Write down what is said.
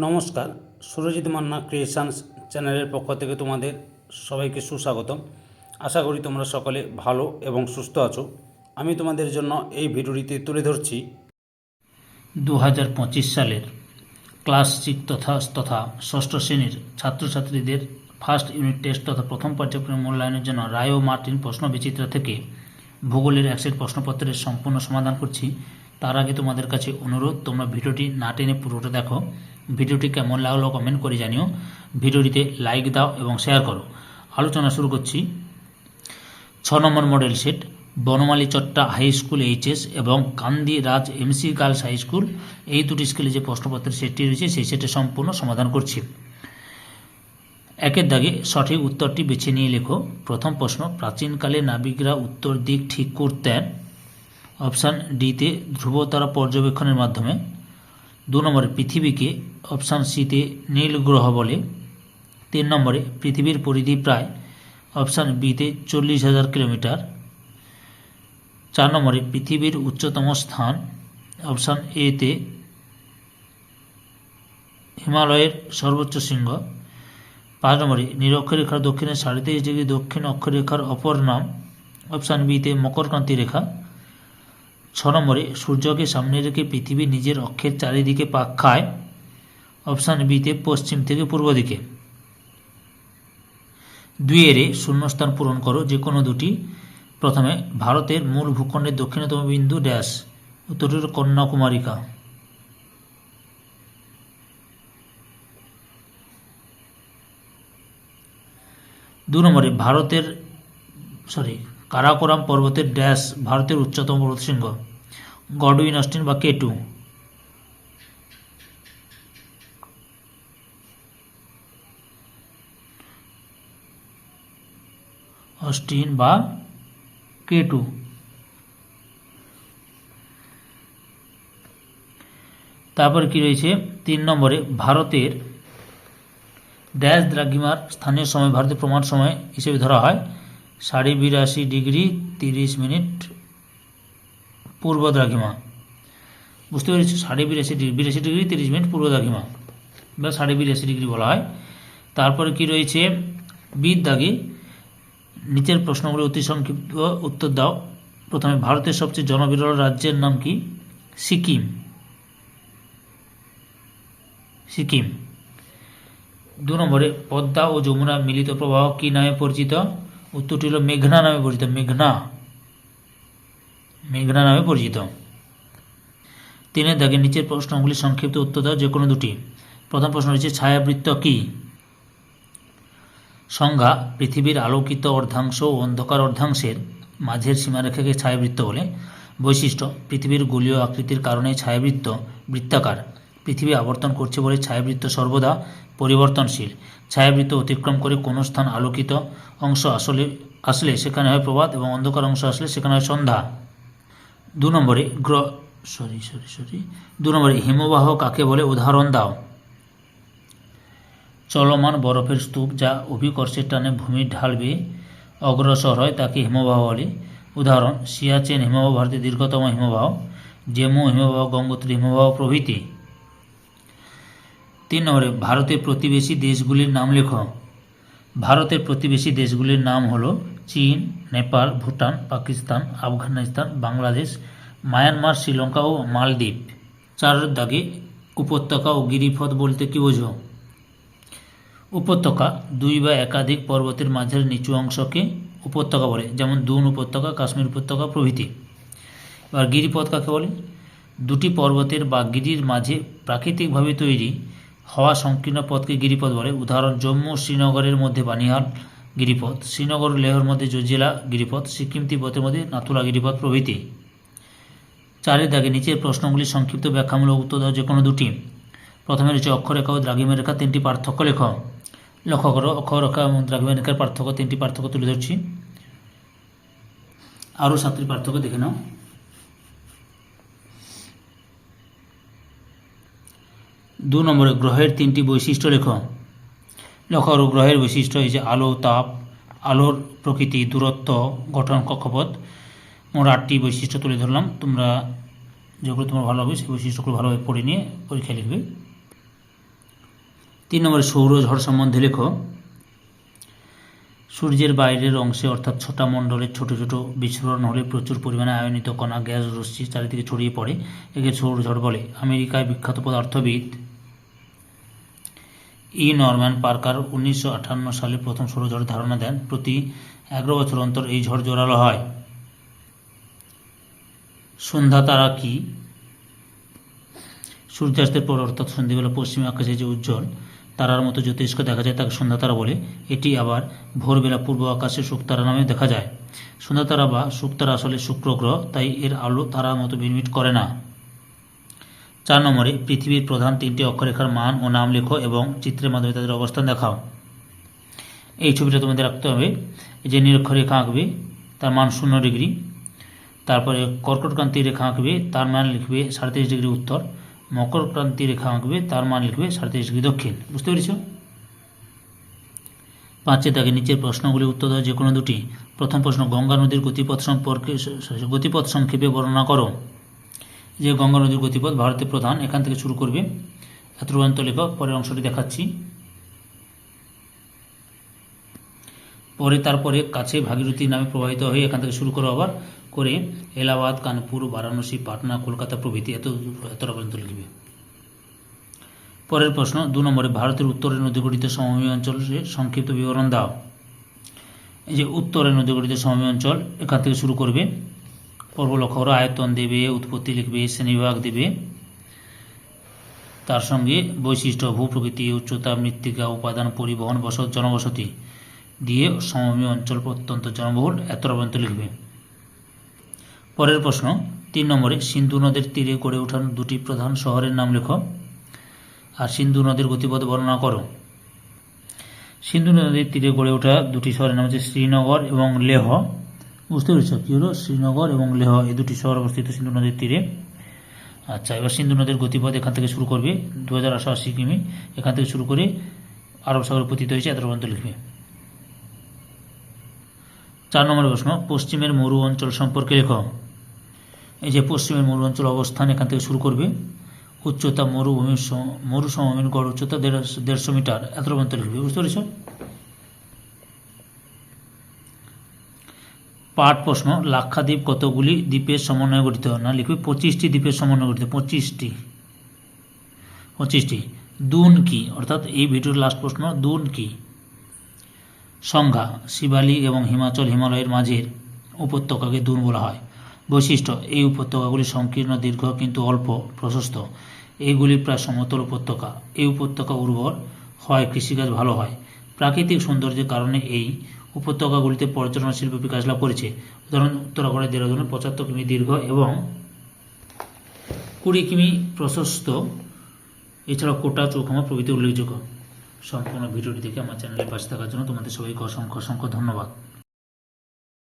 নমস্কার, সুরজিৎ মান্না ক্রিয়েশনস চ্যানেলের পক্ষ থেকে তোমাদের সবাইকে সুস্বাগতম। আশা করি তোমরা সকলে ভালো এবং সুস্থ আছো। আমি তোমাদের জন্য এই ভিডিওটিতে তুলে ধরছি দু হাজার পঁচিশ সালের ক্লাস সিক্স তথা তথা ষষ্ঠ শ্রেণির ছাত্রছাত্রীদের ফার্স্ট ইউনিট টেস্ট তথা প্রথম পর্যায়ক্রম মূল্যায়নের জন্য রায় ও মার্টিন প্রশ্ন বিচিত্রা থেকে ভূগোলের একসেট প্রশ্নপত্রের সম্পূর্ণ সমাধান করছি। তার আগে তোমাদের কাছে অনুরোধ, তোমরা ভিডিওটি না টেনে পুরোটা দেখো। ভিডিওটি কেমন লাগল কমেন্ট করে জানিও। ভিডিওটিতে লাইক দাও এবং শেয়ার করো। আলোচনা শুরু করছি। ছ number model set Banamali Chatta high school HS এবং Kandi Raj MC girls high school এই দুটি স্কুলে যে প্রশ্নপত্রের সেটটি রয়েছে, সেই সেটের সম্পূর্ণ সমাধান করছি। একের দাগে সঠিক উত্তরটি বেছে নিয়ে লেখো। প্রথম প্রশ্ন, প্রাচীনকালে নাবিকরা উত্তর দিক ঠিক করতেন? অপশান ডিতে ধ্রুবতারা পর্যবেক্ষণের মাধ্যমে। দু নম্বরে পৃথিবীকে অপশান সিতে নীল গ্রহ বলে, তিন নম্বরে পৃথিবীর পরিধি প্রায় অপশান বিতে চল্লিশ হাজার কিলোমিটার, চার নম্বরে পৃথিবীর উচ্চতম স্থান অপশান এতে হিমালয়ের সর্বোচ্চ শৃঙ্গ, পাঁচ নম্বরে নিরক্ষরেখার দক্ষিণে সাড়ে তেইশ ডিগ্রি দক্ষিণ অক্ষরেখার অপর নাম অপশান বিতে মকরক্রান্তি রেখা ছ নম্বরে, সূর্যকে সামনে রেখে পৃথিবী নিজের অক্ষের চারিদিকে পাক খায়। অপশান বিতে পশ্চিম থেকে পূর্ব দিকে। দুই এরে শূন্যস্থান পূরণ করো, যে কোনো দুটি। প্রথমে, ভারতের মূল ভূখণ্ডের দক্ষিণতম বিন্দু ড্যাশ উত্তরটি হল কন্যাকুমারিকা। দু নম্বরে, ভারতের, সরি কারাকোরাম পর্বতের ড্যাশ ভারতের উচ্চতম পর্বতশৃঙ্গ গডউইন, অস্টিন বা কেটু অস্টিন বা কেটু তারপর কি রয়েছে? তিন নম্বরে, ভারতের ড্যাশ দ্রাঘিমার স্থানীয় সময়, ভারতের প্রমাণ সময় হিসেবে ধরা হয়। সাড়ে বিরাশি ডিগ্রি তিরিশ মিনিট পূর্ব দ্রাঘিমা বুঝতে পেরেছি? সাড়ে বিরাশি ডিগ্রি বিরাশি ডিগ্রি তিরিশ মিনিট পূর্ব দ্রাঘিমা বা সাড়ে বিরাশি ডিগ্রি বলা হয়। তারপরে কি রয়েছে? বিদ দাগে নিচের প্রশ্নগুলি অতি সংক্ষিপ্ত উত্তর দাও। প্রথমে ভারতের সবচেয়ে জনবিরল রাজ্যের নাম কি? সিকিম। সিকিম। দু নম্বরে পদ্মা ও যমুনা মিলিত প্রবাহ কি নামে পরিচিত? উত্তরটি হল মেঘনা নামে পরিচিত, মেঘনা। মেঘনা নামে পরিচিত। তিনের দাগে নিচের প্রশ্নগুলি সংক্ষিপ্ত উত্তর দাও, যে কোনো দুটি। প্রথম প্রশ্ন রয়েছে, ছায়াবৃত্ত কি? সংজ্ঞা, পৃথিবীর আলোকিত অর্ধাংশ ও অন্ধকার অর্ধাংশের মাঝের সীমারেখাকে ছায়াবৃত্ত বলে। বৈশিষ্ট্য, পৃথিবীর গোলীয় আকৃতির কারণে ছায়াবৃত্ত বৃত্তাকার। পৃথিবী আবর্তন করছে বলে ছায়াবৃত্ত সর্বদা পরিবর্তনশীল। ছায়াবৃত্ত অতিক্রম করে কোনো স্থান আলোকিত অংশ আসলে আসলে সেখানে হয় প্রভাত এবং অন্ধকার অংশ আসলে সেখানে হয় সন্ধ্যা। দু নম্বরে গ্র সরি সরি সরি। দু নম্বরে হিমবাহ কাকে বলে? উদাহরণ দাও। চলমান বরফের স্তূপ যা অভিকর্ষের টানে ভূমির ঢাল বেয়ে অগ্রসর হয় তাকে হিমবাহ বলে। উদাহরণ, সিয়াচেন হিমবাহ ভারতের দীর্ঘতম হিমবাহ, জেমু হিমবাহ, গঙ্গোত্রী হিমবাহ প্রভৃতি। তিন নম্বরে, ভারতের প্রতিবেশী দেশগুলির নাম লেখ। ভারতের প্রতিবেশী দেশগুলির নাম হলো চীন, নেপাল, ভুটান, পাকিস্তান, আফগানিস্তান, বাংলাদেশ, মায়ানমার, শ্রীলঙ্কা ও মালদ্বীপ। চার দাগে উপত্যকা ও গিরিপথ বলতে কি বোঝো? উপত্যকা দুই বা একাধিক পর্বতের মাঝের নিচু অংশকে উপত্যকা বলে, যেমন দুন উপত্যকা, কাশ্মীর উপত্যকা প্রভৃতি। এবার গিরিপথ কাকে বলে? দুটি পর্বতের বা গিরির মাঝে প্রাকৃতিকভাবে তৈরি হওয়া সংকীর্ণ পথকে গিরিপথ বলে। উদাহরণ, জম্মু শ্রীনগরের মধ্যে বানিহাল গিরিপথ, শ্রীনগর লেহর মধ্যে জজিলা গিরিপথ, সিকিম তিব্বতের মধ্যে নাথুলা গিরিপথ প্রভৃতি। চারের দাগে নিচের প্রশ্নগুলি সংক্ষিপ্ত ব্যাখ্যামূলক উত্তর দেওয়া যে কোনো দুটি। প্রথমে রয়েছে অক্ষরেখা ও দ্রাঘিমের রেখা, তিনটি পার্থক্য লেখ। লক্ষ্য করো অক্ষরেখা এবং দ্রাঘিমের রেখার পার্থক্য, তিনটি পার্থক্য তুলে ধরছি। আরও সাতটি পার্থক্য দেখে নাও। দু নম্বরে গ্রহের তিনটি বৈশিষ্ট্য লেখ। করো গ্রহের বৈশিষ্ট্য হয়েছে আলো, তাপ, আলোর প্রকৃতি, দূরত্ব, গঠন, কক্ষপথ। মোট আটটি বৈশিষ্ট্য তুলে ধরলাম। তোমরা যেগুলো তোমার ভালো হবে সেই বৈশিষ্ট্যগুলো ভালোভাবে পড়ে নিয়ে পরীক্ষা লিখবে। তিন নম্বরে সৌর ঝড় সম্বন্ধে লেখো। সূর্যের বাইরের অংশে অর্থাৎ ছোটা মণ্ডলের ছোট ছোট বিস্ফোরণ হলে প্রচুর পরিমাণে আয়নিত কণা, গ্যাস, রশ্মি চারিদিকে ছড়িয়ে পড়ে। একে সৌরঝড় বলে। আমেরিকায় বিখ্যাত পদার্থবিদ ই নরম্যান পার্কার উনিশশো আটান্ন সালে প্রথম সৌরঝড়ের ধারণা দেন, প্রতি এগারো বছর অন্তর এই ঝড় জোরালো হয়। সন্ধ্যা তারা কি? সূর্যাস্তের পর অর্থাৎ সন্ধ্যেবেলা পশ্চিম আকাশে যে উজ্জ্বল তারার মতো জ্যোতিষ্ক দেখা যায়, তাকে সন্ধ্যা তারা বলে। এটি আবার ভোরবেলা পূর্ব আকাশে শুকতারা নামে দেখা যায়। সন্ধ্যা তারা বা শুকতারা আসলে শুক্র গ্রহ, তাই এর আলো তারার মতো মিটমিট করে না। চার নম্বরে, পৃথিবীর প্রধান তিনটি অক্ষরেখার মান ও নাম লেখো এবং চিত্রের মাধ্যমে তাদের অবস্থান দেখাও। এই ছবিটা তোমাদের রাখতে হবে যে নিরক্ষরেখা আঁকবে, তার মান শূন্য ডিগ্রি। তারপরে কর্কটক্রান্তি রেখা আঁকবে, তার মান লিখবে সাড়ে ডিগ্রি উত্তর। মকর ক্রান্তি রেখা আঁকবে, তার মান লিখবে সাড়ে ডিগ্রি দক্ষিণ। বুঝতে পেরেছ? পাঁচে তাকে নিচের প্রশ্নগুলি উত্তর দেওয়া যে কোনো দুটি। প্রথম প্রশ্ন, গঙ্গা নদীর গতিপথ সম্পর্কে গতিপথ সংক্ষেপে বর্ণনা করো। যে গঙ্গা নদীর গতিপথ ভারতের প্রধান, এখান থেকে শুরু করবে। এত পর্যন্ত লেখক, পরের অংশটি দেখাচ্ছি। পরে তারপরে কাছে ভাগীরথী নামে প্রবাহিত হয়ে এখান থেকে শুরু করো আবার। করে এলাহাবাদ, কানপুর, বারাণসী, পাটনা, কলকাতা প্রভৃতি এত এতটা পর্যন্ত লিখবে। পরের প্রশ্ন, দু নম্বরে ভারতের উত্তরের নদীগঠিত সমভূমি অঞ্চলের সংক্ষিপ্ত বিবরণ দাও। এই যে উত্তরের নদীগঠিত সমভূমি অঞ্চল এখান থেকে শুরু করবে। পর্ব লক্ষ্য আয়তন দেবে, উৎপত্তি লিখবে শ্রেণীবিভাগ দেবে। তার সঙ্গে বৈশিষ্ট্য ভূপ্রকৃতি উচ্চতা, মৃত্তিকা, উপাদান, পরিবহন, বসত, জনবসতি দিয়ে সমভূমি অঞ্চল অত্যন্ত জনবহুল এত পর্যন্ত লিখবে। পরের প্রশ্ন, তিন নম্বরে সিন্ধু নদের তীরে গড়ে ওঠানো দুটি প্রধান শহরের নাম লেখো আর সিন্ধু নদীর গতিপথ বর্ণনা করো। সিন্ধু নদীর তীরে গড়ে ওঠা দুটি শহরের নাম হচ্ছে শ্রীনগর এবং লেহ। বুঝতে পেরেছ কী হলো? শ্রীনগর এবং লেহ, এই দুটি শহর অবস্থিত সিন্ধু নদীর তীরে। আচ্ছা এবার সিন্ধু নদীর গতিপথ এখান থেকে শুরু করবে। দু হাজার আটশো আশি কিমি, এখান থেকে শুরু করে আরব সাগরে পতিত হয়েছে এত পর্যন্ত লিখবে চার নম্বর প্রশ্ন, পশ্চিমের মরু অঞ্চল সম্পর্কে লেখ। এই যে পশ্চিমের মরু অঞ্চল অবস্থান এখান থেকে শুরু করবে। উচ্চতা মরুভূমির মরু সমভূমির গড় উচ্চতা দেড়শো মিটার এত পর্যন্ত লিখবে বুঝতে পেরেছ? পাঠ প্রশ্ন, লাক্ষাদ্বীপ কতগুলি দ্বীপের সমন্বয়ে গঠিত? না, লিখবে পঁচিশটি দ্বীপের সমন্বয়ে গঠিত, পঁচিশটি। পঁচিশটি। দুন কি? অর্থাৎ এই ভিডিওর লাস্ট প্রশ্ন, দুন কি? সংজ্ঞা শিবালিক এবং হিমাচল হিমালয়ের মাঝের উপত্যকাকে দুন বলা হয়। বৈশিষ্ট্য, এই উপত্যকাগুলি সংকীর্ণ, দীর্ঘ কিন্তু অল্প, প্রশস্ত। এইগুলি প্রায় সমতল উপত্যকা। এই উপত্যকা উর্বর হয়, কৃষিকাজ ভালো হয়। প্রাকৃতিক সৌন্দর্যের কারণে এই উপত্যকাগুলিতে পর্যটন শিল্প বিকাশ লাভ করেছে। উদাহরণ, উত্তরাখণ্ডের দেরাদুনে পঁচাত্তর কিমি দীর্ঘ এবং কুড়ি কিমি প্রশস্ত। এছাড়াও কোটা, চৌখামা প্রভৃতি উল্লেখযোগ্য। সম্পূর্ণ ভিডিওটি দেখে আমার চ্যানেলে পাশে থাকার জন্য তোমাদের সবাইকে অসংখ্য অসংখ্য ধন্যবাদ।